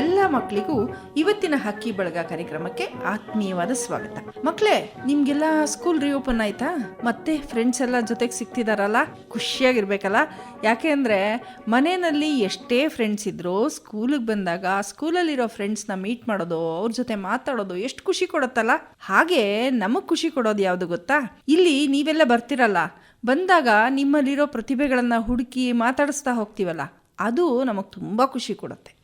ಎಲ್ಲ ಮಕ್ಕಳಿಗೂ ಇವತ್ತಿನ ಹಕ್ಕಿ ಬಳಗ ಕಾರ್ಯಕ್ರಮಕ್ಕೆ ಆತ್ಮೀಯವಾದ ಸ್ವಾಗತ. ಮಕ್ಕಳೇ ನಿಮ್ಗೆಲ್ಲ ಸ್ಕೂಲ್ ರಿಓಪನ್ ಆಯ್ತಾ? ಮತ್ತೆ ಫ್ರೆಂಡ್ಸ್ ಎಲ್ಲ ಜೊತೆಗೆ ಸಿಕ್ತಿದಾರಲ್ಲ? ಖುಷಿಯಾಗಿರ್ಬೇಕಲ್ಲ? ಯಾಕೆ ಅಂದರೆ ಮನೆಯಲ್ಲಿ ಎಷ್ಟೇ ಫ್ರೆಂಡ್ಸ್ ಇದ್ರೂ ಸ್ಕೂಲಿಗೆ ಬಂದಾಗ ಸ್ಕೂಲಲ್ಲಿರೋ ಫ್ರೆಂಡ್ಸ್ನ ಮೀಟ್ ಮಾಡೋದು, ಅವ್ರ ಜೊತೆ ಮಾತಾಡೋದು ಎಷ್ಟು ಖುಷಿ ಕೊಡುತ್ತಲ್ಲ? ಹಾಗೆ ನಮಗೆ ಖುಷಿ ಕೊಡೋದು ಯಾವುದು ಗೊತ್ತಾ? ಇಲ್ಲಿ ನೀವೆಲ್ಲ ಬರ್ತಿರಲ್ಲ. ಬಂದಾಗ ನಿಮ್ಮಲ್ಲಿರೋ ಪ್ರತಿಭೆಗಳನ್ನು ಹುಡುಕಿ ಮಾತಾಡಿಸ್ತಾ ಹೋಗ್ತೀವಲ್ಲ. ಅದು ನಮಗೆ ತುಂಬ ಖುಷಿ ಕೊಡುತ್ತೆ.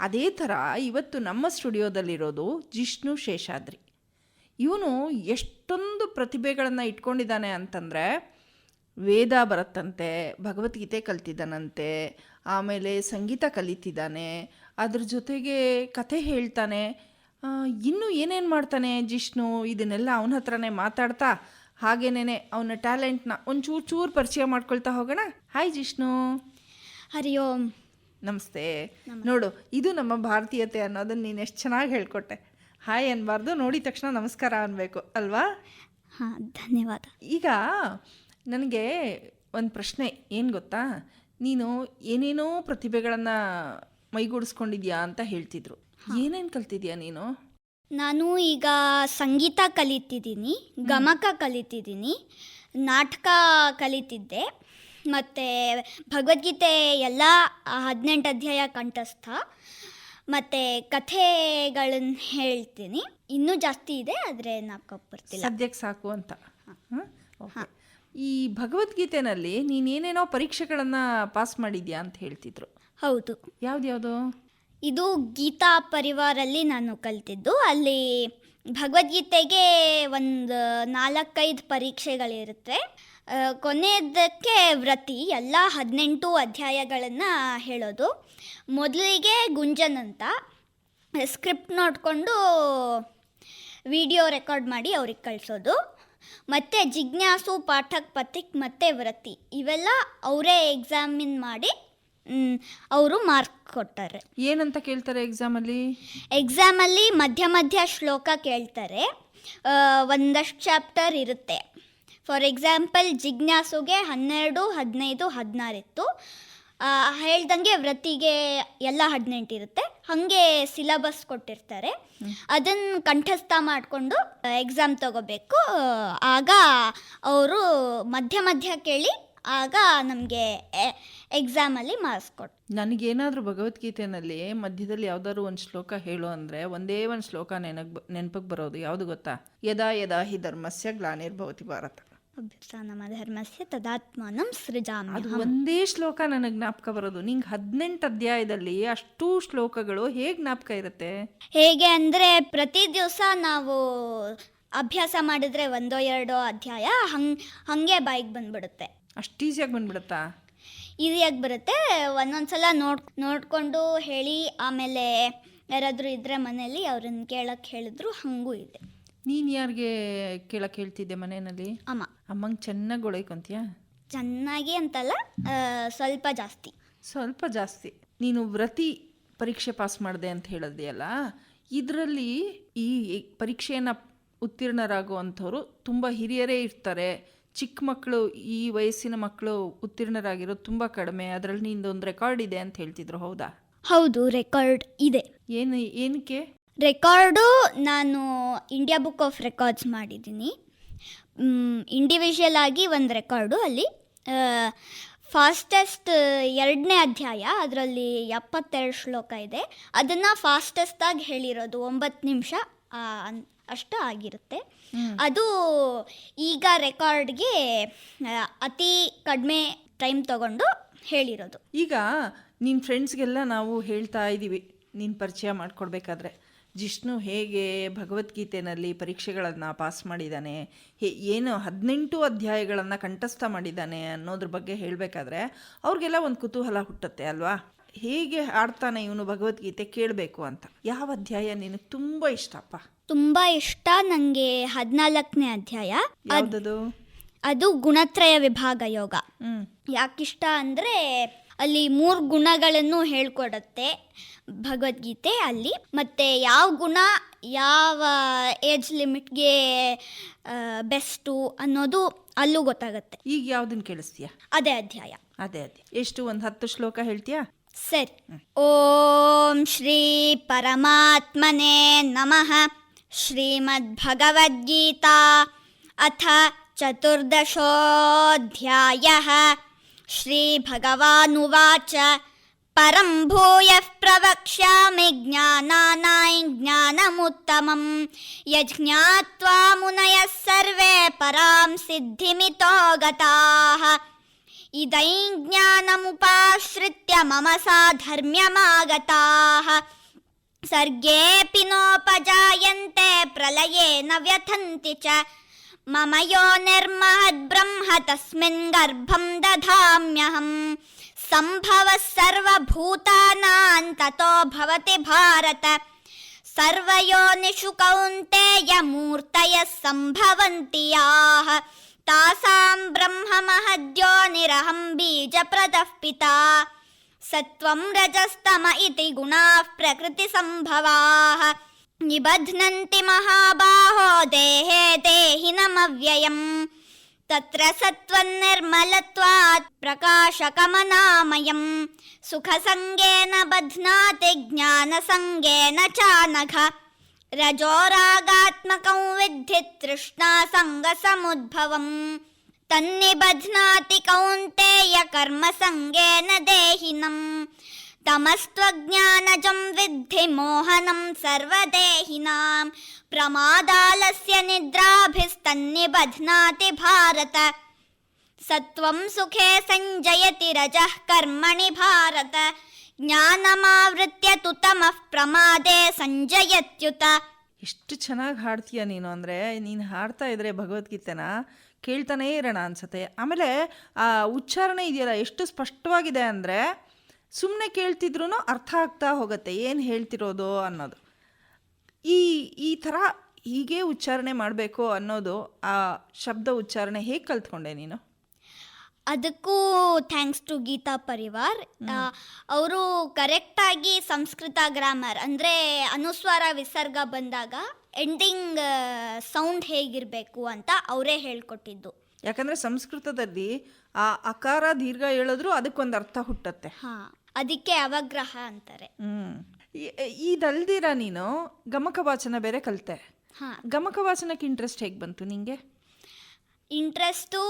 ಅದೇ ಥರ ಇವತ್ತು ನಮ್ಮ ಸ್ಟುಡಿಯೋದಲ್ಲಿರೋದು ಜಿಷ್ಣು ಶೇಷಾದ್ರಿ. ಇವನು ಎಷ್ಟೊಂದು ಪ್ರತಿಭೆಗಳನ್ನು ಇಟ್ಕೊಂಡಿದ್ದಾನೆ ಅಂತಂದರೆ ವೇದ ಬರುತ್ತಂತೆ, ಭಗವದ್ಗೀತೆ ಕಲ್ತಿದ್ದಾನಂತೆ, ಆಮೇಲೆ ಸಂಗೀತ ಕಲಿತಿದ್ದಾನೆ, ಅದ್ರ ಜೊತೆಗೆ ಕಥೆ ಹೇಳ್ತಾನೆ. ಇನ್ನೂ ಏನೇನು ಮಾಡ್ತಾನೆ ಜಿಷ್ಣು? ಇದನ್ನೆಲ್ಲ ಅವನ ಹತ್ರನೇ ಮಾತಾಡ್ತಾ ಹಾಗೇನೇನೆ ಅವನ ಟ್ಯಾಲೆಂಟ್ನ ಒಂಚೂರು ಚೂರು ಪರಿಚಯ ಮಾಡ್ಕೊಳ್ತಾ ಹೋಗೋಣ. ಹಾಯ್ ಜಿಷ್ಣು. ಹರಿ ಓಂ. ನಮಸ್ತೆ. ನೋಡು ಇದು ನಮ್ಮ ಭಾರತೀಯತೆ ಅನ್ನೋದನ್ನ ನೀನು ಎಷ್ಟು ಚೆನ್ನಾಗಿ ಹೇಳ್ಕೊಟ್ಟೆ. ಹಾಯ್ ಅನ್ಬಾರ್ದು ನೋಡಿದ ತಕ್ಷಣ ನಮಸ್ಕಾರ ಅನ್ಬೇಕು ಅಲ್ವಾ? ಹಾಂ ಧನ್ಯವಾದ. ಈಗ ನನಗೆ ಒಂದು ಪ್ರಶ್ನೆ ಏನು ಗೊತ್ತಾ? ನೀನು ಏನೇನೋ ಪ್ರತಿಭೆಗಳನ್ನು ಮೈಗೂಡಿಸ್ಕೊಂಡಿದ್ಯಾ ಅಂತ ಹೇಳ್ತಿದ್ರು. ಏನೇನು ಕಲ್ತಿದ್ಯಾ ನೀನು? ನಾನು ಈಗ ಸಂಗೀತ ಕಲಿತಿದ್ದೀನಿ ಗಮಕ ಕಲಿತಿದ್ದೀನಿ ನಾಟಕ ಕಲಿತಿದ್ದೆ. ಮತ್ತು ಭಗವದ್ಗೀತೆ ಎಲ್ಲ ಹದಿನೆಂಟು ಅಧ್ಯಾಯ ಕಂಠಸ್ಥ. ಮತ್ತು ಕಥೆಗಳನ್ನು ಹೇಳ್ತೀನಿ. ಇನ್ನೂ ಜಾಸ್ತಿ ಇದೆ ಆದರೆ ನಾಲ್ಕು ಬರ್ತಿಲ್ಲ. ಸದ್ಯಕ್ಕೆ ಸಾಕು ಅಂತ. ಹಾಂ. ಈ ಭಗವದ್ಗೀತೆನಲ್ಲಿ ನೀನೇನೇನೋ ಪರೀಕ್ಷೆಗಳನ್ನು ಪಾಸ್ ಮಾಡಿದ್ಯಾ ಅಂತ ಹೇಳ್ತಿದ್ರು. ಹೌದು. ಯಾವ್ದ್ಯಾವುದು? ಇದು ಗೀತಾ ಪರಿವಾರಲ್ಲಿ ನಾನು ಕಲ್ತಿದ್ದು. ಅಲ್ಲಿ ಭಗವದ್ಗೀತೆಗೆ ಒಂದು ನಾಲ್ಕೈದು ಪರೀಕ್ಷೆಗಳಿರುತ್ತೆ. ಕೊನೆಯದಕ್ಕೆ ವ್ರತಿ ಎಲ್ಲ ಹದಿನೆಂಟು ಅಧ್ಯಾಯಗಳನ್ನು ಹೇಳೋದು. ಮೊದಲಿಗೆ ಗುಂಜನ್ ಅಂತ. ಸ್ಕ್ರಿಪ್ಟ್ ನೋಡಿಕೊಂಡು ವಿಡಿಯೋ ರೆಕಾರ್ಡ್ ಮಾಡಿ ಅವ್ರಿಗೆ ಕಳಿಸೋದು. ಮತ್ತು ಜಿಜ್ಞಾಸು ಪಾಠಕ್ ಪಥಿಕ್ ಮತ್ತು ವ್ರತಿ ಇವೆಲ್ಲ ಅವರೇ ಎಕ್ಸಾಮಿನ್ ಮಾಡಿ ಅವರು ಮಾರ್ಕ್ ಕೊಟ್ಟಾರೆ ಏನಂತ ಕೇಳ್ತಾರೆ ಎಕ್ಸಾಮಲ್ಲಿ ಎಕ್ಸಾಮಲ್ಲಿ ಮಧ್ಯ ಮಧ್ಯ ಶ್ಲೋಕ ಕೇಳ್ತಾರೆ. ಒಂದಷ್ಟು ಚಾಪ್ಟರ್ ಇರುತ್ತೆ. ಫಾರ್ ಎಕ್ಸಾಂಪಲ್ ಜಿಜ್ಞಾಸುಗೆ ಹನ್ನೆರಡು ಹದಿನೈದು ಹದಿನಾರಿತ್ತು. ಹೇಳ್ದಂಗೆ ವೃತ್ತಿಗೆ ಎಲ್ಲ ಹದಿನೆಂಟಿರುತ್ತೆ. ಹಾಗೆ ಸಿಲಬಸ್ ಕೊಟ್ಟಿರ್ತಾರೆ. ಅದನ್ನು ಕಂಠಸ್ಥ ಮಾಡಿಕೊಂಡು ಎಕ್ಸಾಮ್ ತಗೋಬೇಕು. ಆಗ ಅವರು ಮಧ್ಯ ಮಧ್ಯ ಕೇಳಿ ಆಗ ನಮಗೆ ಎಕ್ಸಾಮಲ್ಲಿ ಮಾರ್ಕ್ಸ್ ಕೊಟ್ಟು ನನಗೇನಾದರೂ ಭಗವದ್ಗೀತೆನಲ್ಲಿ ಮಧ್ಯದಲ್ಲಿ ಯಾವ್ದಾದ್ರು ಒಂದು ಶ್ಲೋಕ ಹೇಳು ಅಂದರೆ ಒಂದೇ ಒಂದು ಶ್ಲೋಕ ನೆನಪು ನೆನಪಿಗೆ ಬರೋದು ಯಾವುದು ಗೊತ್ತಾ? ಯದಾ ಯದಾ ಹಿ ಧರ್ಮಸ್ಯ ಗ್ಲಾನಿರ್ಭವತಿ ಭಾರತ. ಅಭ್ಯುತ್ಥಾನಮ ಧರ್ಮಸ್ಯ ತದಾತ್ಮನಂ ಸೃಜಾಮಿ ಅದು ಒಂದೇ ಶ್ಲೋಕ ನನಗೆ ಜ್ಞಾಪಕ ಬರೋದು. ನಿಂಗೆ ಹದಿನೆಂಟು ಅಧ್ಯಾಯದಲ್ಲಿ ಅಷ್ಟು ಶ್ಲೋಕಗಳು ಹೇಗೆ ಜ್ಞಾಪಕ ಇರುತ್ತೆ? ಹೇಗೆ ಅಂದರೆ ಪ್ರತಿ ದಿವಸ ನಾವು ಅಭ್ಯಾಸ ಮಾಡಿದ್ರೆ ಒಂದೋ ಎರಡೋ ಅಧ್ಯಾಯ ಹಂಗೆ ಬಾಯಿಗ್ ಬಾಯಿಗೆ ಬಂದ್ಬಿಡುತ್ತೆ. ಅಷ್ಟು ಈಸಿಯಾಗಿ ಬಂದ್ಬಿಡುತ್ತಾ? ಈಸಿಯಾಗಿ ಬರುತ್ತೆ. ಒಂದೊಂದ್ಸಲ ನೋಡ್ ನೋಡ್ಕೊಂಡು ಹೇಳಿ ಆಮೇಲೆ ಯಾರಾದರೂ ಇದ್ರೆ ಮನೇಲಿ ಅವ್ರನ್ನ ಕೇಳಕ್ಕೆ ಹೇಳಿದ್ರು ಹಂಗೂ ಇದೆ. ನೀನು ಯಾರಿಗೆ ಕೇಳಕ್ಕೆ ಹೇಳ್ತಿದ್ದೆ ಮನೆಯಲ್ಲಿ? ಅಮ್ಮ. ಅಮ್ಮಂಗೆ ಚೆನ್ನಾಗಿ ಗೊಳೈಕೊಂತೀಯಾ ಚೆನ್ನಾಗಿ ಅಂತಲ್ಲ ಆ, ಸ್ವಲ್ಪ ಜಾಸ್ತಿ. ಸ್ವಲ್ಪ ಜಾಸ್ತಿ. ನೀನು ವ್ರತಿ ಪರೀಕ್ಷೆ ಪಾಸ್ ಮಾಡಿದೆ ಅಂತ ಹೇಳಿದೆಯಲ್ಲ ಇದರಲ್ಲಿ ಈ ಪರೀಕ್ಷೆಯನ್ನು ಉತ್ತೀರ್ಣರಾಗುವಂಥವ್ರು ತುಂಬ ಹಿರಿಯರೇ ಇರ್ತಾರೆ. ಚಿಕ್ಕ ಮಕ್ಕಳು ಈ ವಯಸ್ಸಿನ ಮಕ್ಕಳು ಉತ್ತೀರ್ಣರಾಗಿರೋದು ತುಂಬ ಕಡಿಮೆ. ಅದರಲ್ಲಿ ನಿಂದೊಂದು ರೆಕಾರ್ಡ್ ಇದೆ ಅಂತ ಹೇಳ್ತಿದ್ರು ಹೌದಾ? ಹೌದು ರೆಕಾರ್ಡ್ ಇದೆ. ಏನು ಏನಕ್ಕೆ? ರೆಕಾರ್ಡು ನಾನು ಇಂಡಿಯಾ ಬುಕ್ ಆಫ್ ರೆಕಾರ್ಡ್ಸ್ ಮಾಡಿದ್ದೀನಿ. ಇಂಡಿವಿಜುವಲ್ ಆಗಿ ಒಂದು ರೆಕಾರ್ಡು ಅಲ್ಲಿ ಫಾಸ್ಟೆಸ್ಟ್ ಎರಡನೇ ಅಧ್ಯಾಯ ಅದರಲ್ಲಿ ಎಪ್ಪತ್ತೆರಡು ಶ್ಲೋಕ ಇದೆ. ಅದನ್ನು ಫಾಸ್ಟೆಸ್ಟಾಗಿ ಹೇಳಿರೋದು ಒಂಬತ್ತು ನಿಮಿಷ ಅಷ್ಟು ಆಗಿರುತ್ತೆ. ಅದು ಈಗ ರೆಕಾರ್ಡ್ಗೆ ಅತಿ ಕಡಿಮೆ ಟೈಮ್ ತಗೊಂಡು ಹೇಳಿರೋದು. ಈಗ ನಿನ್ನ ಫ್ರೆಂಡ್ಸ್ಗೆಲ್ಲ ನಾವು ಹೇಳ್ತಾ ಇದ್ದೀವಿ ನೀನು ಪರಿಚಯ ಮಾಡಿಕೊಡ್ಬೇಕಾದ್ರೆ. ಜಿಷ್ಣು ಹೇಗೆ ಭಗವದ್ಗೀತೆಯಲ್ಲಿ ಪರೀಕ್ಷೆಗಳನ್ನು ಪಾಸ್ ಮಾಡಿದ್ದಾನೆ ಹೇ ಏನು ಹದಿನೆಂಟು ಅಧ್ಯಾಯಗಳನ್ನು ಕಂಠಸ್ಥ ಮಾಡಿದ್ದಾನೆ ಅನ್ನೋದ್ರ ಬಗ್ಗೆ ಹೇಳಬೇಕಾದ್ರೆ ಅವ್ರಿಗೆಲ್ಲ ಒಂದು ಕುತೂಹಲ ಹುಟ್ಟುತ್ತೆ ಅಲ್ವಾ? ಹೇಗೆ ಆಡ್ತಾನೆ ಇವನು ಭಗವದ್ಗೀತೆ ಕೇಳಬೇಕು ಅಂತ. ಯಾವ ಅಧ್ಯಾಯ ನಿನಗೆ ತುಂಬ ಇಷ್ಟಪ್ಪ ತುಂಬ ಇಷ್ಟ ನನಗೆ ಹದಿನಾಲ್ಕನೇ ಅಧ್ಯಾಯ. ಯಾವುದದು? ಅದು ಗುಣತ್ರಯ ವಿಭಾಗ ಯೋಗ. ಯಾಕಿಷ್ಟ ಅಂದರೆ ಅಲ್ಲಿ ಮೂರು ಗುಣಗಳನ್ನು ಹೇಳ್ಕೊಡತ್ತೆ ಭಗವದ್ಗೀತೆ ಅಲ್ಲಿ. ಮತ್ತು ಯಾವ ಗುಣ ಯಾವ ಏಜ್ ಲಿಮಿಟ್ಗೆ ಬೆಸ್ಟು ಅನ್ನೋದು ಅಲ್ಲೂ ಗೊತ್ತಾಗುತ್ತೆ. ಈಗ ಯಾವ್ದನ್ನ ಕೇಳಿಸ್ತೀಯ? ಅದೇ ಅಧ್ಯಾಯ. ಅದೇ ಅದೇ ಎಷ್ಟು ಒಂದು ಹತ್ತು ಶ್ಲೋಕ ಹೇಳ್ತೀಯಾ? ಸರಿ. ಓಂ ಶ್ರೀ ಪರಮಾತ್ಮನೇ ನಮಃ. ಶ್ರೀಮದ್ ಭಗವದ್ಗೀತಾ ಅಥ ಚತುರ್ದಶೋऽಧ್ಯಾಯः श्रीभगवानुवाच। परं भूयः प्रवक्ष्यामि ज्ञानानां ज्ञानमुत्तमं यज्ञात्वा मुनयः सर्वे परां सिद्धिमितो गताः इदै ज्ञानमुपाश्रित्य मम साधर्म्यमागताः सर्गेऽपि नोपजायन्ते प्रलये न व्यथन्ति च मम यो निर्महद्ब्रह्म तस्मिन् गर्भं दधाम्यहम् सम्भवः सर्वभूतानां ततो भवति भारत। सर्वयोनिषु कौन्तेयमूर्तयः सम्भवन्ति याः। तासां ब्रह्ममहद्योनिरहं बीजप्रदः पिता। सत्त्वं रजस्तम इति गुणाः प्रकृतिसम्भवाः निबध्नन्ति महाबाहो देहे देहिनमव्ययम्। तत्र सत्त्वन्निर्मलत्वात् प्रकाशकमनामयम्। सुखसङ्गेन बध्नाति ज्ञानसङ्गेन चानघ रजोरागात्मकं विद्धि तृष्णासङ्गसमुद्भवम्। तन्निबध्नाति कौन्तेय कर्मसङ्गेन देहिनम् तमस्त्वज्ञानजं विद्धि मोहनं सर्वदेहिनां प्रमादालस्य निद्राभिस्तन्निबध्नाति भारत सत्त्वं सुखे सञ्जयति रजः कर्मणि भारत ज्ञानमावृत्य तु तमः प्रमादे सञ्जयत्युत ಎಷ್ಟು ಚೆನ್ನಾಗಿ ಹಾಡ್ತೀಯ ನೀನು ಅಂದರೆ ನೀನು ಹಾಡ್ತಾ ಇದ್ರೆ ಭಗವದ್ಗೀತೆನ ಕೇಳ್ತಾನೇ ಇರೋಣ ಅನ್ಸತ್ತೆ ಆಮೇಲೆ ಆ ಉಚ್ಚಾರಣೆ ಇದೆಯಲ್ಲ ಎಷ್ಟು ಸ್ಪಷ್ಟವಾಗಿದೆ ಅಂದರೆ ಸುಮ್ಮನೆ ಕೇಳ್ತಿದ್ರೂ ಅರ್ಥ ಆಗ್ತಾ ಹೋಗುತ್ತೆ ಏನು ಹೇಳ್ತಿರೋದು ಅನ್ನೋದು. ಈ ಈ ಥರ ಹೀಗೆ ಉಚ್ಚಾರಣೆ ಮಾಡಬೇಕು ಅನ್ನೋದು ಆ ಶಬ್ದ ಉಚ್ಚಾರಣೆ ಹೇಗೆ ಕಲ್ತ್ಕೊಂಡೆ ನೀನು? ಅದಕ್ಕೂ ಥ್ಯಾಂಕ್ಸ್ ಟು ಗೀತಾ ಪರಿವಾರ್. ಅವರು ಕರೆಕ್ಟಾಗಿ ಸಂಸ್ಕೃತ ಗ್ರಾಮರ್ ಅಂದರೆ ಅನುಸ್ವಾರ ವಿಸರ್ಗ ಬಂದಾಗ ಎಂಡಿಂಗ್ ಸೌಂಡ್ ಹೇಗಿರಬೇಕು ಅಂತ ಅವರೇ ಹೇಳ್ಕೊಟ್ಟಿದ್ದು. ಯಾಕಂದರೆ ಸಂಸ್ಕೃತದಲ್ಲಿ ಆ ಅಕಾರ ದೀರ್ಘ ಹೇಳಿದ್ರು ಅದಕ್ಕೊಂದು ಅರ್ಥ ಹುಟ್ಟತ್ತೆ. ಹಾಂ. ಅದಕ್ಕೆ ಅವಗ್ರಹ ಅಂತಾರೆ. ಇದಲ್ದಿರ ನೀನು ಗಮಕ ವಾಚನ ಬೇರೆ ಕಲಿತೆ. ಹಾಂ. ಗಮಕ ವಾಚನಕ್ಕೆ ಇಂಟ್ರೆಸ್ಟ್ ಹೇಗೆ ಬಂತು ನಿಂಗೆ? ಇಂಟ್ರೆಸ್ಟು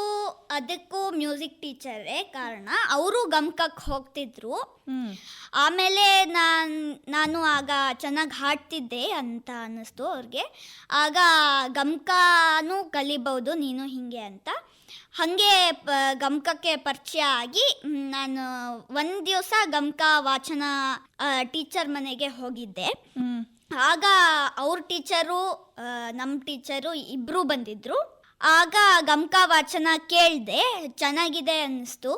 ಅದಕ್ಕೂ ಮ್ಯೂಸಿಕ್ ಟೀಚರೇ ಕಾರಣ. ಅವರು ಗಮಕಕ್ಕೆ ಹೋಗ್ತಿದ್ರು. ಆಮೇಲೆ ನಾನು ನಾನು ಆಗ ಚೆನ್ನಾಗಿ ಹಾಡ್ತಿದ್ದೆ ಅಂತ ಅನ್ನಿಸ್ತು ಅವ್ರಿಗೆ. ಆಗ ಗಮಕನೂ ಕಲಿಬಹುದು ನೀನು ಹೀಗೆ ಅಂತ. ಹಾಗೆ ಪ ಗಮಕಕ್ಕೆ ಪರಿಚಯ ಆಗಿ ನಾನು ಒಂದು ದಿವಸ ಗಮಕ ವಾಚನ ಟೀಚರ್ ಮನೆಗೆ ಹೋಗಿದ್ದೆ. ಆಗ ಅವ್ರ ಟೀಚರು ನಮ್ಮ ಟೀಚರು ಇಬ್ಬರು ಬಂದಿದ್ರು. ಆಗ ಗಮಕ ವಾಚನ ಕೇಳಿದೆ ಚೆನ್ನಾಗಿದೆ ಅನ್ನಿಸ್ತು.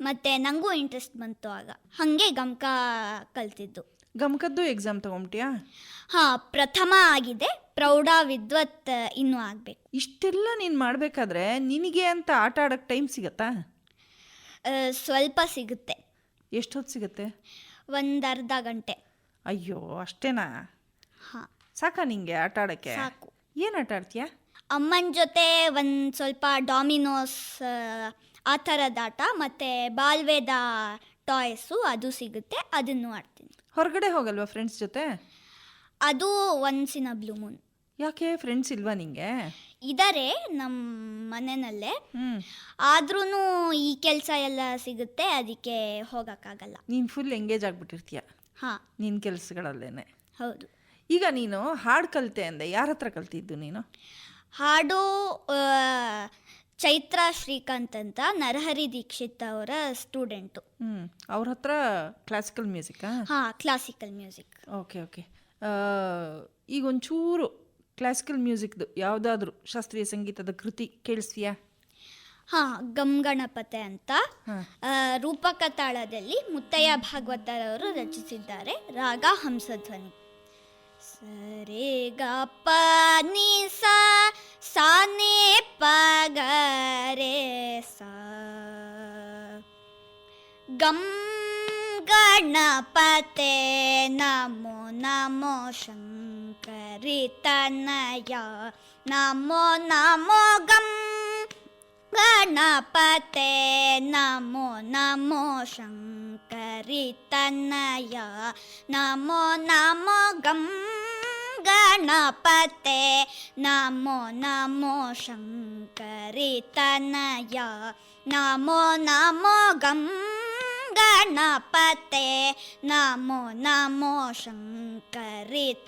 ಮತ್ತು ನನಗೂ ಇಂಟ್ರೆಸ್ಟ್ ಬಂತು ಆಗ. ಹಾಗೆ ಗಮಕ ಕಲ್ತಿದ್ದು. ಗಮಕದ್ದು ಎಕ್ಸಾಮ್ ತಗೊಂಬಿಟ್ಯಾ? ಹಾಂ ಪ್ರಥಮ ಆಗಿದೆ. ಪ್ರೌಢ ವಿದ್ವತ್ ಇನ್ನೂ ಆಗಬೇಕು. ಇಷ್ಟೆಲ್ಲ ನೀನು ಮಾಡಬೇಕಾದ್ರೆ ನಿನಗೆ ಅಂತ ಆಟ ಆಡೋಕ್ಕೆ ಟೈಮ್ ಸಿಗತ್ತಾ? ಸ್ವಲ್ಪ ಸಿಗುತ್ತೆ. ಎಷ್ಟೊತ್ತು ಸಿಗುತ್ತೆ? ಒಂದು ಅರ್ಧ ಗಂಟೆ. ಅಯ್ಯೋ ಅಷ್ಟೇನಾ? ಹಾಂ. ಸಾಕಾ ನಿಂಗೆ ಆಟ ಆಡೋಕ್ಕೆ? ಸಾಕು. ಏನು ಆಟ ಆಡ್ತೀಯಾ? ಅಮ್ಮನ ಜೊತೆ ಒಂದು ಸ್ವಲ್ಪ ಡಾಮಿನೋಸ್ ಆ ಥರದ ಆಟ ಮತ್ತು ಬಾಲ್ವೇದ ಟಾಯ್ಸು ಅದು ಸಿಗುತ್ತೆ ಅದನ್ನು ಆಡ್ತೀನಿ. ಹೊರಗಡೆ ಹೋಗಲ್ವಾ ಫ್ರೆಂಡ್ಸ್ ಜೊತೆ? ಅದು once in a blue moon. ಯಾಕೆ ಫ್ರೆಂಡ್ಸ್ ಇಲ್ವಾ ನಿಂಗೆ? ಇದಾರೆ ನಮ್ಮ ಮನೆಯಲ್ಲೇ ಹ್ಞೂ ಆದ್ರೂ ಈ ಕೆಲಸ ಎಲ್ಲ ಸಿಗುತ್ತೆ ಅದಕ್ಕೆ ಹೋಗೋಕ್ಕಾಗಲ್ಲ. ನೀನು ಫುಲ್ ಎಂಗೇಜ್ ಆಗ್ಬಿಟ್ಟಿರ್ತೀಯ. ಹಾ. ನಿನ್ನ ಕೆಲಸಗಳಲ್ಲೇನೆ. ಹೌದು. ಈಗ ನೀನು ಹಾಡು ಕಲಿತೆ ಅಂದೆ ಯಾರ ಹತ್ರ ಕಲ್ತಿದ್ದು ನೀನು? ಹಾಡು ಆ, ಚೈತ್ರ ಶ್ರೀಕಾಂತ್ ಅಂತ ನರಹರಿ ದೀಕ್ಷಿತ್ ಅವರ ಸ್ಟೂಡೆಂಟು. ಅವ್ರ ಹತ್ರ ಕ್ಲಾಸಿಕಲ್ ಮ್ಯೂಸಿಕ್ ಹಾ ಕ್ಲಾಸಿಕಲ್ ಮ್ಯೂಸಿಕ್ ಓಕೆ ಓಕೆ ಈಗ ಒಂಚೂರು ಕ್ಲಾಸಿಕಲ್ ಮ್ಯೂಸಿಕ್ದು ಯಾವುದಾದ್ರೂ ಶಾಸ್ತ್ರೀಯ ಸಂಗೀತದ ಕೃತಿ ಕೇಳಿಸ್ತೀಯಾ? ಹಾ ಗಮ್ ಗಣಪತೆ ಅಂತ. ಆ, ರೂಪಕ ತಾಳದಲ್ಲಿ ಮುತ್ತಯ್ಯ ಭಾಗವತರವರು ರಚಿಸಿದ್ದಾರೆ. ರಾಗ ಹಂಸಧ್ವನಿ. ಸರಿ ಗ ಪ ನಿ ಸ ಸಾ ನಿ ಪ ಗ ರೇ ಸಾ. ಗಂ ಗಣಪತೆ ನಮೋ ನಮೋ ಶಂಕರಿ ತನಯ ನಮೋ ನಮೋ ಗಂ ಗಣಪತೆ ನಮೋ ನಮೋ ಶಂಕರಿ ಶಂಕರಿ ತನಯ ನಮೋ ನಮೋ ಗಂ ಗಣಪತೆ ನಮೋ ನಮೋ ಶಂಕರಿ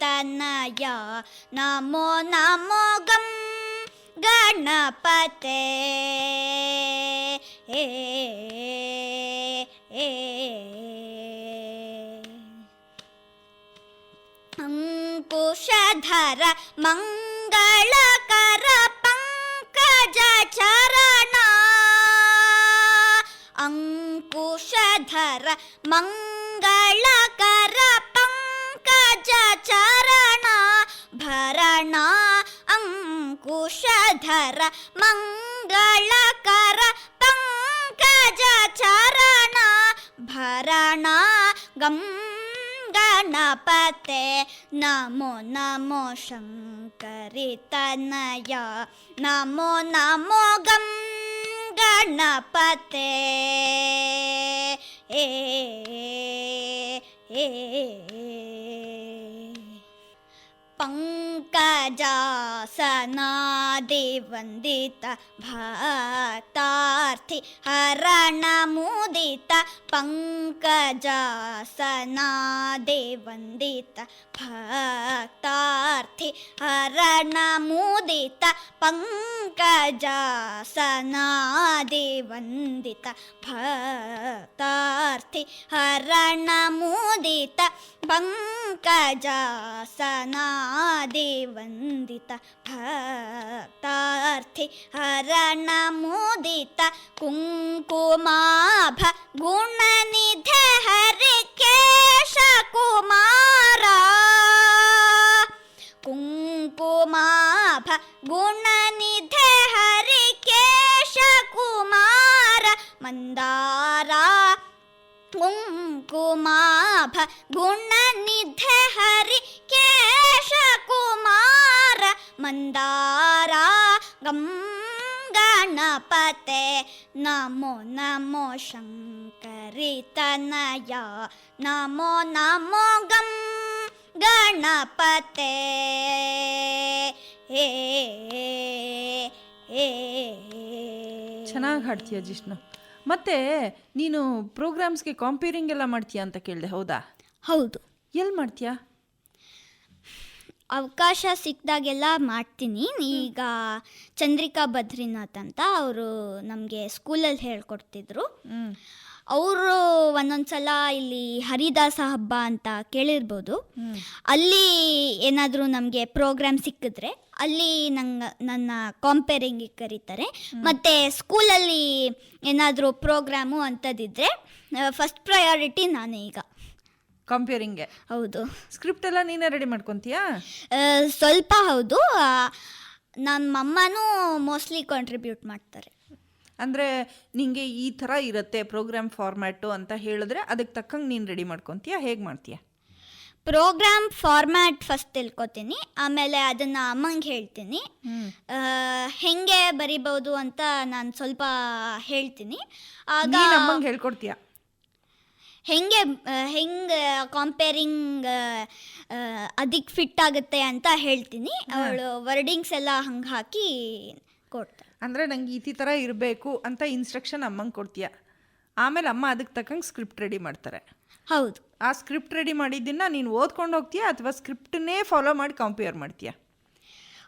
ತನಯ ನಮೋ ನಮೋ ಗಂ ಗಣಪತೆ ನಮೋ ನಮೋ ಶಂಕರಿ ತನಯ ನಮೋ ನಮೋ ಗಂ धर मङ्गलकर पङ्कज चरण भरणा अङ्कुशधर मङ्गलकर पङ्कज चरण भरणा गं गणपते नमो नमो शङ्करितनय नमो नमो गङ्गणपते ನಮೋ ಗಂ ಗಣಪತೆ पङ्कजासनादिवन्दित भक्तार्थि हरणमुदित पङ्कजासनादिवन्दित भक्तार्थि हरणमुदित पङ्कजासनादिवन्दित भक्तार्थि हरणमुदित आदि वन्दित। भक्तार्थि हरणमुदित। कुङ्कुमाभ गुणनिध हरिकेशकुमार पङ्कुमा भ गुणनिध हरिकेशकुमार मन्दार मन्दारा कुङ्कुमाभ गुणनिध हरि ಮಂದಾರ ಗಂ ಗಣಪತೆ. ನಮೋ ನಮೋ ಶಂಕರಿ ತನಯ ನಮೋ ನಮೋ ಗಂ ಗಣಪತೆ. ಹೇ ಏ ಚೆನ್ನಾಗಿ ಹಾಡ್ತೀಯ ಜಿಷ್ಣು. ಮತ್ತೆ ನೀನು ಪ್ರೋಗ್ರಾಮ್ಸ್ಗೆ ಕಾಂಪೇರಿಂಗ್ ಎಲ್ಲ ಮಾಡ್ತೀಯಾ ಅಂತ ಕೇಳಿದೆ ಹೌದಾ? ಹೌದು. ಎಲ್ಲಿ ಮಾಡ್ತೀಯಾ? ಅವಕಾಶ ಸಿಕ್ಕಿದಾಗೆಲ್ಲ ಮಾಡ್ತೀನಿ. ಈಗ ಚಂದ್ರಿಕಾ ಬದ್ರಿನಾಥ್ ಅಂತ ಅವರು ನಮಗೆ ಸ್ಕೂಲಲ್ಲಿ ಹೇಳ್ಕೊಡ್ತಿದ್ರು. ಅವರು ಒಂದೊಂದ್ಸಲ ಇಲ್ಲಿ ಹರಿದಾಸ ಹಬ್ಬ ಅಂತ ಕೇಳಿರ್ಬೋದು. ಅಲ್ಲಿ ಏನಾದರೂ ನಮಗೆ ಪ್ರೋಗ್ರಾಮ್ ಸಿಕ್ಕಿದ್ರೆ ಅಲ್ಲಿ ನಂಗೆ ನನ್ನ ಕಾಂಪೇರಿಂಗಿಗೆ ಕರೀತಾರೆ. ಮತ್ತು ಸ್ಕೂಲಲ್ಲಿ ಏನಾದರೂ ಪ್ರೋಗ್ರಾಮು ಅಂಥದ್ದಿದ್ರೆ ಫಸ್ಟ್ ಪ್ರಯಾರಿಟಿ ನಾನೇ ಈಗ. ಕಾಂಪೇರಿಂಗ್ಗೆ ಹೌದು. ಸ್ಕ್ರಿಪ್ಟ್ ಎಲ್ಲ ನೀನೇ ರೆಡಿ ಮಾಡ್ಕೊತೀಯಾ? ಸ್ವಲ್ಪ ಹೌದು. ನನ್ನ ಮಮ್ಮನೂ ಮೋಸ್ಟ್ಲಿ ಕಾಂಟ್ರಿಬ್ಯೂಟ್ ಮಾಡ್ತಾರೆ. ಅಂದರೆ ನಿಂಗೆ ಈ ಥರ ಇರುತ್ತೆ ಪ್ರೋಗ್ರಾಮ್ ಫಾರ್ಮ್ಯಾಟು ಅಂತ ಹೇಳಿದ್ರೆ ಅದಕ್ಕೆ ತಕ್ಕಂಗೆ ನೀನು ರೆಡಿ ಮಾಡ್ಕೊತೀಯಾ? ಹೇಗೆ ಮಾಡ್ತೀಯಾ? ಪ್ರೋಗ್ರಾಮ್ ಫಾರ್ಮ್ಯಾಟ್ ಫಸ್ಟ್ ತಿಳ್ಕೊತೀನಿ. ಆಮೇಲೆ ಅದನ್ನು ಅಮ್ಮಂಗೆ ಹೇಳ್ತೀನಿ. ಹೆಂಗೆ ಬರಿಬೋದು ಅಂತ ನಾನು ಸ್ವಲ್ಪ ಹೇಳ್ತೀನಿ. ಆಗ ಅಮ್ಮಂಗೆ ಹೇಳ್ಕೊಡ್ತೀಯಾ? ಹೆಂಗೆ ಹೆಂಗೆ ಕಾಂಪೇರಿಂಗ್ ಅದಕ್ಕೆ ಫಿಟ್ ಆಗುತ್ತೆ ಅಂತ ಹೇಳ್ತೀನಿ. ಅವಳು ವರ್ಡಿಂಗ್ಸ್ ಎಲ್ಲ ಹಂಗೆ ಹಾಕಿ ಕೊಡ್ತಾರೆ ಅಂದರೆ ನಂಗೆ ಈ ಥರ ಇರಬೇಕು ಅಂತ ಇನ್ಸ್ಟ್ರಕ್ಷನ್ ಅಮ್ಮಂಗೆ ಕೊಡ್ತೀಯ. ಆಮೇಲೆ ಅಮ್ಮ ಅದಕ್ಕೆ ತಕ್ಕಂಗೆ ಸ್ಕ್ರಿಪ್ಟ್ ರೆಡಿ ಮಾಡ್ತಾರೆ. ಹೌದು. ಆ ಸ್ಕ್ರಿಪ್ಟ್ ರೆಡಿ ಮಾಡಿದ್ದನ್ನು ನೀನು ಓದ್ಕೊಂಡು ಹೋಗ್ತೀಯಾ ಅಥವಾ ಸ್ಕ್ರಿಪ್ಟನ್ನೇ ಫಾಲೋ ಮಾಡಿ ಕಂಪೇರ್ ಮಾಡ್ತೀಯಾ?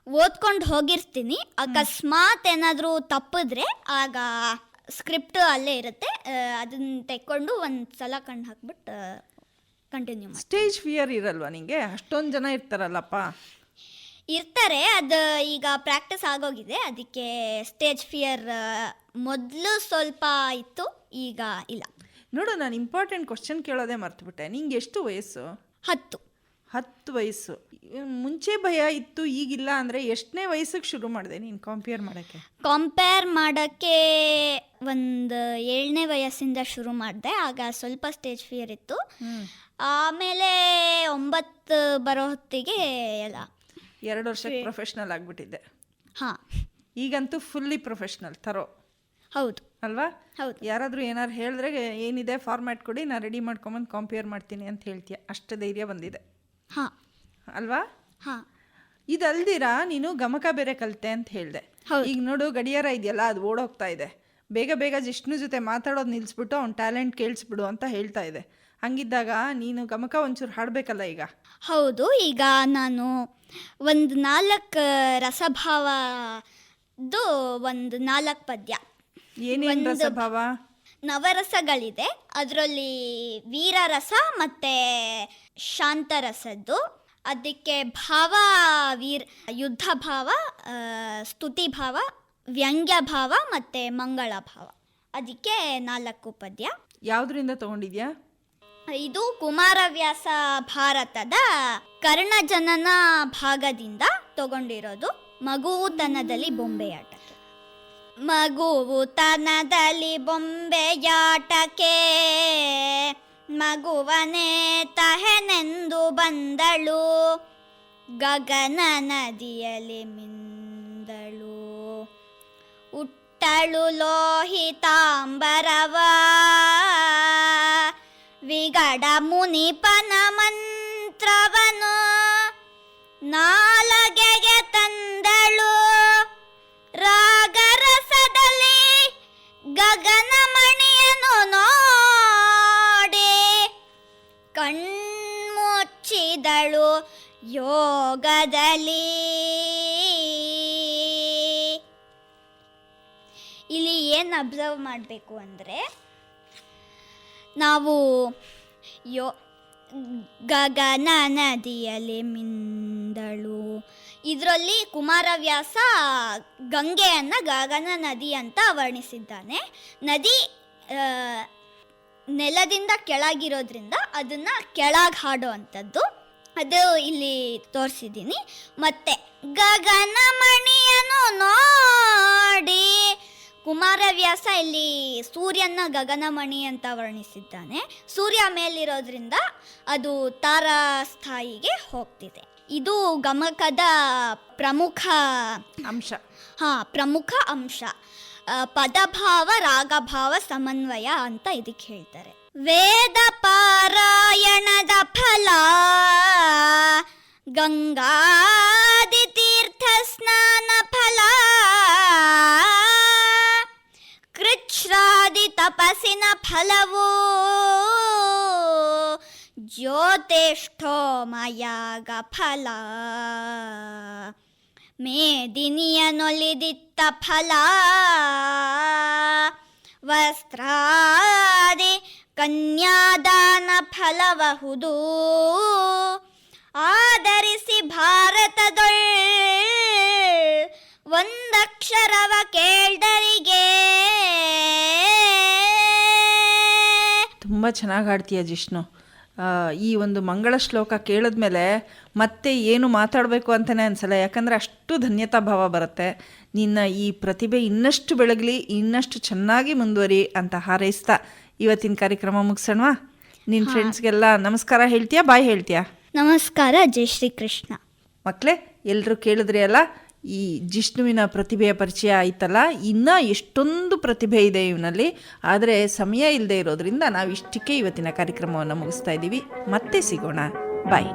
ಓದ್ಕೊಂಡು ಹೋಗಿರ್ತೀನಿ. ಅಕಸ್ಮಾತ್ ಏನಾದರೂ ತಪ್ಪಿದ್ರೆ ಆಗ ಸ್ಕ್ರಿಪ್ಟ್ ಅಲ್ಲೇ ಇರುತ್ತೆ. ಅದನ್ನ ತೆಕ್ಕೊಂಡು ಒಂದು ಸಲ ಕಣ್ಣು ಹಾಕ್ಬಿಟ್ಟು ಕಂಟಿನ್ಯೂ ಮಾಡಿ ಸ್ಟೇಜ್ ಫಿಯರ್ ಇರಲ್ವಾ ನಿಂಗೆ? ಅಷ್ಟೊಂದು ಜನ ಇರ್ತಾರಲ್ಲಪ್ಪ. ಇರ್ತಾರೆ ಅದು ಈಗ ಪ್ರಾಕ್ಟೀಸ್ ಆಗೋಗಿದೆ. ಅದಕ್ಕೆ ಸ್ಟೇಜ್ ಫಿಯರ್ ಮೊದಲು ಸ್ವಲ್ಪ ಇತ್ತು ಈಗ ಇಲ್ಲ. ನೋಡು ನಾನು ಇಂಪಾರ್ಟೆಂಟ್ ಕ್ವಶನ್ ಕೇಳೋದೇ ಮರ್ತುಬಿಟ್ಟೆ. ನಿಂಗೆ ಎಷ್ಟು ವಯಸ್ಸು? ಹತ್ತು. ಹತ್ತು ವಯಸ್ಸು. ಮುಂಚೆ ಭಯ ಇತ್ತು ಈಗಿಲ್ಲ ಅಂದರೆ ಎಷ್ಟನೇ ವಯಸ್ಸಿಗೆ ಶುರು ಮಾಡಿದೆ ನೀನು ಕಂಪೇರ್ ಮಾಡೋಕ್ಕೆ? ಕಂಪೇರ್ ಮಾಡೋಕ್ಕೆ ಒಂದು ಏಳನೇ ವಯಸ್ಸಿಂದ ಶುರು ಮಾಡಿದೆ ಆಗ ಸ್ವಲ್ಪ ಸ್ಟೇಜ್ ಫಿಯರ್ ಇತ್ತು. ಆಮೇಲೆ ಒಂಬತ್ತು ಬರೋ ಹೊತ್ತಿಗೆ ಎಲ್ಲ ಎರಡು ವರ್ಷಕ್ಕೆ ಪ್ರೊಫೆಷ್ನಲ್ ಆಗಿಬಿಟ್ಟಿದ್ದೆ. ಹಾಂ. ಈಗಂತೂ ಫುಲ್ಲಿ ಪ್ರೊಫೆಷ್ನಲ್ ತರೋ ಹೌದು. ಅಲ್ವಾ? ಹೌದು. ಯಾರಾದರೂ ಏನಾರು ಹೇಳಿದ್ರೆ ಏನಿದೆ ಫಾರ್ಮ್ಯಾಟ್ ಕೊಡಿ ನಾನು ರೆಡಿ ಮಾಡ್ಕೊಂಬಂದು ಕಂಪೇರ್ ಮಾಡ್ತೀನಿ ಅಂತ ಹೇಳ್ತೀಯ. ಅಷ್ಟು ಧೈರ್ಯ ಬಂದಿದೆ. ಹಾಂ. ಅಲ್ವಾ? ಹಾಂ. ಇದಲ್ದಿರಾ ನೀನು ಗಮಕ ಬೇರೆ ಕಲಿತೆ ಅಂತ ಹೇಳಿದೆ. ಹೌದು. ಈಗ ನೋಡು ಗಡಿಯಾರ ಇದೆಯಲ್ಲ ಅದು ಓಡೋಗ್ತಾ ಇದೆ. ಬೇಗ ಬೇಗ ಜಿಷ್ಣು ಜೊತೆ ಮಾತಾಡೋದು ನಿಲ್ಲಿಸ್ಬಿಟ್ಟು ಅವ್ನ ಟ್ಯಾಲೆಂಟ್ ಕೇಳಿಸ್ಬಿಡು ಅಂತ ಹೇಳ್ತಾ ಇದೆ. ಹಂಗಿದ್ದಾಗ ನೀನು ಗಮಕ ಒಂಚೂರು ಹಾಡಬೇಕಲ್ಲ ಈಗ? ಹೌದು ಈಗ ನಾನು ಒಂದು ನಾಲ್ಕು ರಸಭಾವದ್ದು ಒಂದು ನಾಲ್ಕು ಪದ್ಯ. ಏನೇನು ಒಂದು- ರಸಭಾವ? ನವರಸಗಳಿದೆ. ಅದರಲ್ಲಿ ವೀರರಸ ಮತ್ತು ಶಾಂತರಸದ್ದು. ಅದಕ್ಕೆ ಭಾವ ವೀರ್ ಯುದ್ಧ ಭಾವ ಸ್ತುತಿ ಭಾವ ವ್ಯಂಗ್ಯ ಭಾವ ಮತ್ತು ಮಂಗಳ ಭಾವ. ಅದಕ್ಕೆ ನಾಲ್ಕು ಪದ್ಯ. ಯಾವ್ದ್ರಿಂದ ತಗೊಂಡಿದ್ಯಾ? ಇದು ಕುಮಾರವ್ಯಾಸ ಭಾರತದ ಕರ್ಣಜನನ ಭಾಗದಿಂದ ತಗೊಂಡಿರೋದು. ಮಗುತನದಲ್ಲಿ ಬೊಂಬೆಯಾಟಕ್ಕೆ. ಮಗುವುತನದಲ್ಲಿ ಬೊಂಬೆಯಾಟಕ್ಕೆ. ಮಗುವನೇ ತಹೆನೆಂದು ಬಂದಳು. ಗಗನ ನದಿಯಲ್ಲಿ ಮಿಂದಳು. ಉಟ್ಟಳು ಲೋಹಿತಾಂಬರವ. ವಿಗಡ ಮುನಿಪನ ಮಂತ್ರವನು. ನಾಲಗೆಗೆ ಯೋಗದಲ್ಲಿ. ಇಲ್ಲಿ ಏನು ಅಬ್ಸರ್ವ್ ಮಾಡಬೇಕು ಅಂದರೆ, ನಾವು ಯೋ ಗಗನ ನದಿಯಲ್ಲಿ ಮಿಂದಳು ಇದರಲ್ಲಿ ಕುಮಾರವ್ಯಾಸ ಗಂಗೆಯನ್ನು ಗಗನ ನದಿ ಅಂತ ವರ್ಣಿಸಿದ್ದಾನೆ. ನದಿ ನೆಲದಿಂದ ಕೆಳಗಿರೋದ್ರಿಂದ ಅದನ್ನು ಕೆಳಗೆ ಹಾಡೋ ಅಂಥದ್ದು. ಅದು ಇಲ್ಲಿ ತೋರಿಸಿದ್ದೀನಿ. ಮತ್ತೆ ಗಗನ ನೋಡಿ. ಕುಮಾರವ್ಯಾಸ ಇಲ್ಲಿ ಸೂರ್ಯನ ಗಗನಮಣಿ ಅಂತ ವರ್ಣಿಸಿದ್ದಾನೆ. ಸೂರ್ಯ ಮೇಲಿರೋದ್ರಿಂದ ಅದು ತಾರಾಸ್ಥಾಯಿಗೆ ಹೋಗ್ತಿದೆ. ಇದು ಗಮಕದ ಪ್ರಮುಖ ಅಂಶ. ಹಾ ಪ್ರಮುಖ ಅಂಶ. ಪದಭಾವ ರಾಗಭಾವ ಸಮನ್ವಯ ಅಂತ ಇದಕ್ಕೆ ಹೇಳ್ತಾರೆ. ವೇದ ಪಾರಾಯಣದ ಫಲ. ಗಂಗಾದಿ ತೀರ್ಥ ಸ್ನಾನ ಫಲ. ಕೃಚ್ಛ್ರಾದಿ ತಪಸ್ಸಿನ ಫಲವು. ಜ್ಯೋತಿಷ್ಠೋಮಯಾಗ ಫಲ. ಮೇದಿನಿಯನೊಲಿದಿತ್ತ ಫಲ. ವಸ್ತ್ರಾದಿ ಕನ್ಯಾದಾನ ಫಲಬಹುದು ಆಧರಿಸಿ ಭಾರತದೊಳ್ ಒಂದಕ್ಷರವ ಕೇಳ್ದರಿಗೆ. ತುಂಬ ಚೆನ್ನಾಗಿ ಹಾಡ್ತೀಯ ಜಿಷ್ಣು. ಈ ಒಂದು ಮಂಗಳ ಶ್ಲೋಕ ಕೇಳಿದ್ಮೇಲೆ ಮತ್ತೆ ಏನು ಮಾತಾಡಬೇಕು ಅಂತಲೇ ಅನ್ಸಲ್ಲ, ಯಾಕಂದರೆ ಅಷ್ಟು ಧನ್ಯತಾ ಭಾವ ಬರುತ್ತೆ. ನಿನ್ನ ಈ ಪ್ರತಿಭೆ ಇನ್ನಷ್ಟು ಬೆಳಗಲಿ, ಇನ್ನಷ್ಟು ಚೆನ್ನಾಗಿ ಮುಂದುವರಿ ಅಂತ ಹಾರೈಸ್ತಾ ಇವತ್ತಿನ ಕಾರ್ಯಕ್ರಮ ಮುಗಿಸೋಣವಾ? ನಿನ್ನ ಫ್ರೆಂಡ್ಸ್ಗೆಲ್ಲ ನಮಸ್ಕಾರ ಹೇಳ್ತೀಯಾ ಬಾಯ್ ಹೇಳ್ತೀಯಾ? ನಮಸ್ಕಾರ ಜೈ ಶ್ರೀ ಕೃಷ್ಣ ಮಕ್ಕಳೇ ಎಲ್ಲರೂ ಕೇಳಿದ್ರಿ ಅಲ್ಲ ಈ ಜಿಷ್ಣುವಿನ ಪ್ರತಿಭೆಯ ಪರಿಚಯ ಆಯ್ತಲ್ಲ ಇನ್ನೂ ಎಷ್ಟೊಂದು ಪ್ರತಿಭೆ ಇದೆ ಇವನಲ್ಲಿ ಆದರೆ ಸಮಯ ಇಲ್ಲದೆ ಇರೋದ್ರಿಂದ ನಾವು ಇಷ್ಟಕ್ಕೆ ಇವತ್ತಿನ ಕಾರ್ಯಕ್ರಮವನ್ನು ಮುಗಿಸ್ತಾ ಇದ್ದೀವಿ. ಮತ್ತೆ ಸಿಗೋಣ. ಬಾಯ್.